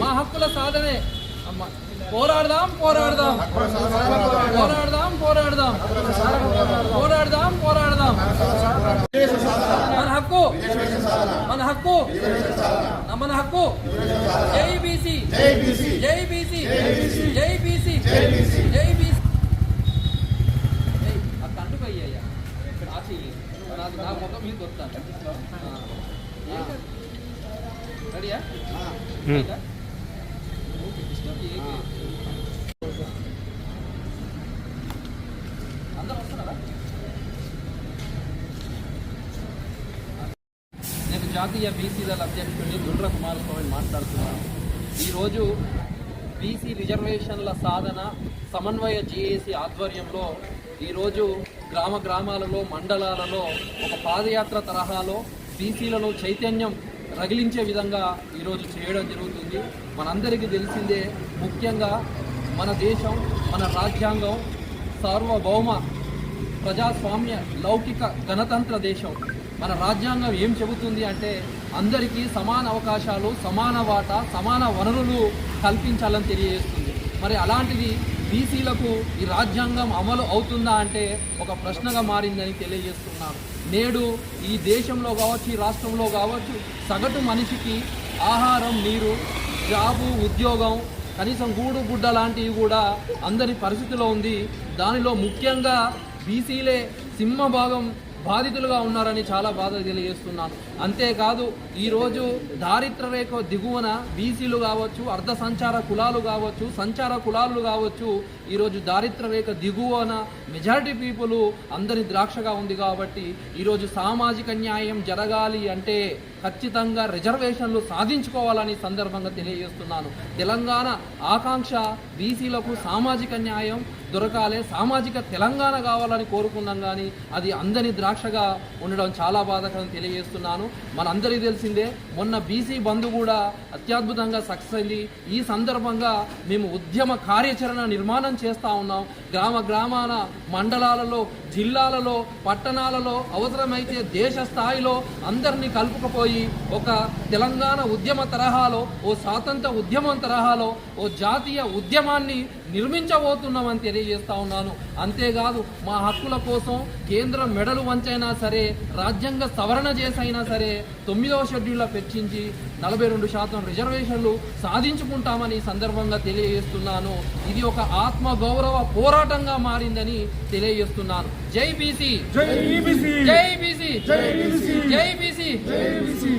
మా హక్కుల సాధనే పోరాడదాం పోరాడదాం పోరాడదాం పోరాడదాం పోరాడదాం పోరాడదాం మన హక్కు మన హక్కు మన హక్కు జై బీసీ జై బీసీ జై బీసీ జై బీసీ జై బీసీ కంటుకయ్యా నాకు మొత్తం మీకు వస్తాను నేను జాతీయ బీసీల అధ్యక్షుడిని దుండ్ర కుమారస్వామి మాట్లాడుతున్నాను. ఈరోజు బీసీ రిజర్వేషన్ల సాధన సమన్వయ జేఏసీ ఆధ్వర్యంలో ఈరోజు గ్రామ గ్రామాలలో మండలాలలో ఒక పాదయాత్ర తరహాలో బీసీలలో చైతన్యం రగిలించే విధంగా ఈరోజు చేయడం జరుగుతుంది. మనందరికీ తెలిసిందే ముఖ్యంగా మన దేశం మన రాజ్యాంగం సార్వభౌమ ప్రజాస్వామ్య లౌకిక గణతంత్ర దేశం. మన రాజ్యాంగం ఏం చెబుతుంది అంటే అందరికీ సమాన అవకాశాలు సమాన వాటా సమాన వనరులు కల్పించాలని తెలియజేస్తుంది. మరి అలాంటిది బీసీలకు ఈ రాజ్యాంగం అమలు అవుతుందా అంటే ఒక ప్రశ్నగా మారిందని తెలియజేస్తున్నారు నేడు ఈ దేశంలో కావచ్చు ఈ రాష్ట్రంలో కావచ్చు సగటు మనిషికి ఆహారం నీరు జాబు ఉద్యోగం కనీసం గూడు గుడ్డ లాంటివి కూడా అందరి పరిస్థితిలో ఉంది. దానిలో ముఖ్యంగా బీసీలే సింహభాగం బాధితులుగా ఉన్నారని చాలా బాధ తెలియజేస్తున్నాను. అంతేకాదు ఈరోజు దారిద్ర రేఖ దిగువన బీసీలు కావచ్చు అర్ధ సంచార కులాలు కావచ్చు సంచార కులాలు కావచ్చు ఈరోజు దారిద్ర రేఖ దిగువన మెజారిటీ పీపుల్ అందరి ద్రాక్షగా ఉంది కాబట్టి ఈరోజు సామాజిక న్యాయం జరగాలి అంటే ఖచ్చితంగా రిజర్వేషన్లు సాధించుకోవాలని సందర్భంగా తెలియజేస్తున్నాను. తెలంగాణ ఆకాంక్ష బీసీలకు సామాజిక న్యాయం దొరకాలి సామాజిక తెలంగాణ కావాలని కోరుకున్నాం కానీ అది అందని ద్రాక్షగా ఉండడం చాలా బాధకరం తెలియజేస్తున్నాను. మనందరికీ తెలిసిందే మొన్న బీసీ బంధు కూడా అత్యద్భుతంగా సక్సెస్ అయింది. ఈ సందర్భంగా మేము ఉద్యమ కార్యాచరణ నిర్మాణం చేస్తూ ఉన్నాం. గ్రామ గ్రామాన మండలాలలో జిల్లాలలో పట్టణాలలో అవసరమైతే దేశ స్థాయిలో అందరినీ కలుపుకుపోయి ఒక తెలంగాణ ఉద్యమ తరహాలో ఓ స్వాతంత్ర ఉద్యమం తరహాలో ఓ జాతీయ ఉద్యమాన్ని నిర్మించబోతున్నామని తెలియజేస్తా ఉన్నాను. అంతేకాదు మా హక్కుల కోసం కేంద్రం మెడలు వంచైనా సరే రాజ్యాంగ సవరణ చేసైనా సరే తొమ్మిదవ షెడ్యూల్లో పెంచించి నలభై రెండు శాతం రిజర్వేషన్లు సాధించుకుంటామని సందర్భంగా తెలియజేస్తున్నాను. ఇది ఒక ఆత్మ గౌరవ పోరాటంగా మారిందని తెలియజేస్తున్నాను. జై బీసీ! జై బీసీ! జై బీసీ! జై బీసీ! జై బీసీ! జై బీసీ!